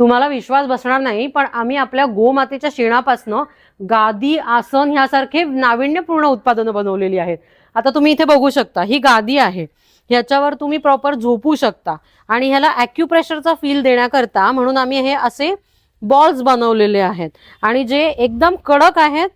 तुम्हाला विश्वास बसणार नाही पण आम्ही आपल्या गोमातेच्या शेणापासनं गादी आसन ह्यासारखे नाविन्यपूर्ण उत्पादनं बनवलेली आहेत. आता तुम्ही इथे बघू शकता ही गादी आहे. ह्याच्यावर तुम्ही प्रॉपर झोपू शकता आणि ह्याला ॲक्युप्रेशरचा फील देण्याकरता म्हणून आम्ही हे असे बॉल्स बनवलेले आहेत. आणि जे एकदम कडक आहेत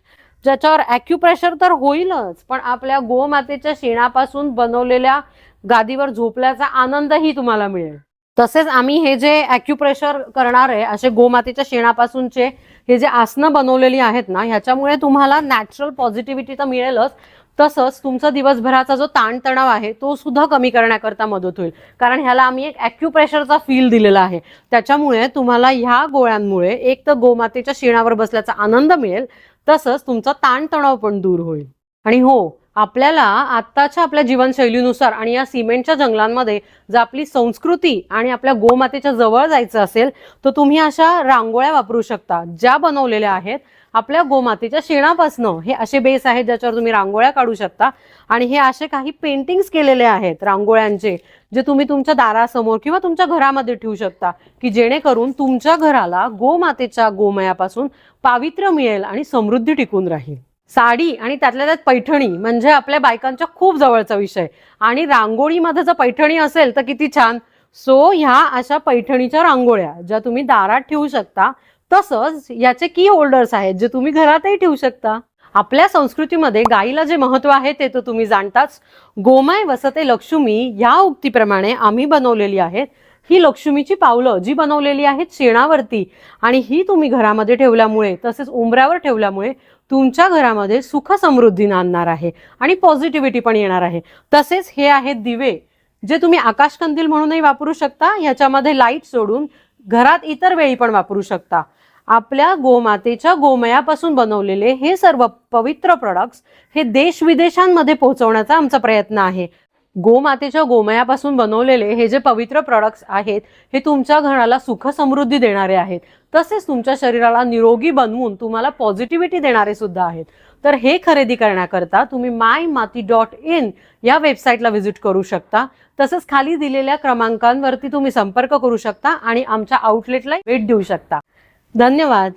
ज्याच्यावर ॲक्युप्रेशर तर होईलच पण आपल्या गोमातेच्या शेणापासून बनवलेल्या गादीवर झोपल्याचा आनंदही तुम्हाला मिळेल. तसेच आम्ही हे जे ॲक्युप्रेशर करणारे असे गोमातेच्या शेणापासूनचे हे जे आसनं बनवलेली आहेत ना ह्याच्यामुळे तुम्हाला नॅचरल पॉझिटिव्हिटी तर मिळेलच. तसंच तुमचा दिवसभराचा जो ताणतणाव आहे तो सुद्धा कमी करण्याकरता मदत होईल. कारण ह्याला आम्ही एक ॲक्युप्रेशरचा फील दिलेला आहे. त्याच्यामुळे तुम्हाला ह्या गोळ्यांमुळे एक तर गोमातेच्या शेणावर बसल्याचा आनंद मिळेल. तसंच तुमचा ताणतणाव पण दूर होईल. आणि हो आपल्याला आत्ताच्या आपल्या जीवनशैलीनुसार आणि या सिमेंटच्या जंगलांमध्ये जर आपली संस्कृती आणि आपल्या गोमातेच्या जवळ जायचं असेल तर तुम्ही अशा रांगोळ्या वापरू शकता ज्या बनवलेल्या आहेत आपल्या गोमातेच्या शेणापासनं. हे असे बेस आहेत ज्याच्यावर तुम्ही रांगोळ्या काढू शकता. आणि हे असे काही पेंटिंग्स केलेले आहेत रांगोळ्यांचे जे तुम्ही तुमच्या दारासमोर किंवा तुमच्या घरामध्ये ठेवू शकता की जेणेकरून तुमच्या घराला गोमातेच्या गोमयापासून पावित्र्य मिळेल आणि समृद्धी टिकून राहील. साडी आणि त्यातल्या त्यात पैठणी म्हणजे आपल्या बायकांच्या खूप जवळचा विषय. आणि रांगोळीमध्ये जर पैठणी असेल तर किती छान. सो ह्या अशा पैठणीच्या रांगोळ्या ज्या तुम्ही दारात ठेवू शकता तसंच याचे की होल्डर्स आहेत जे तुम्ही घरातही ठेवू शकता. आपल्या संस्कृतीमध्ये गाईला जे महत्त्व आहे ते तर तुम्ही जाणताच. गोमय वसते लक्ष्मी या उक्तीप्रमाणे आम्ही बनवलेली आहेत. ही लक्ष्मीची पावलं जी बनवलेली आहेत शेणावरती आणि ही तुम्ही घरामध्ये ठेवल्यामुळे तसेच उंबऱ्यावर ठेवल्यामुळे तुमच्या घरामध्ये सुख समृद्धी नांदणार आहे आणि पॉझिटिव्हिटी पण येणार आहे. तसेच हे आहेत दिवे जे तुम्ही आकाशकंदील म्हणूनही वापरू शकता. ह्याच्यामध्ये लाइट सोडून घरात इतर वेळी पण वापरू शकता. आपल्या गोमातेच्या गोमयापासून बनवलेले हे सर्व पवित्र प्रोडक्ट्स हे देश विदेशांमध्ये पोहोचवण्याचा आमचा प्रयत्न आहे. गोमातेच्या गोमयापासून बनवलेले हे जे पवित्र प्रॉडक्ट्स आहेत हे तुमच्या घराला सुख समृद्धी देणारे आहेत. तसेच तुमच्या शरीराला निरोगी बनवून तुम्हाला पॉझिटिव्हिटी देणारे सुद्धा आहेत. तर हे खरेदी करण्याकरता तुम्ही माय माती डॉट इन या वेबसाईटला व्हिजिट करू शकता. तसंच खाली दिलेल्या क्रमांकांवरती तुम्ही संपर्क करू शकता आणि आमच्या आउटलेटला भेट देऊ शकता. धन्यवाद.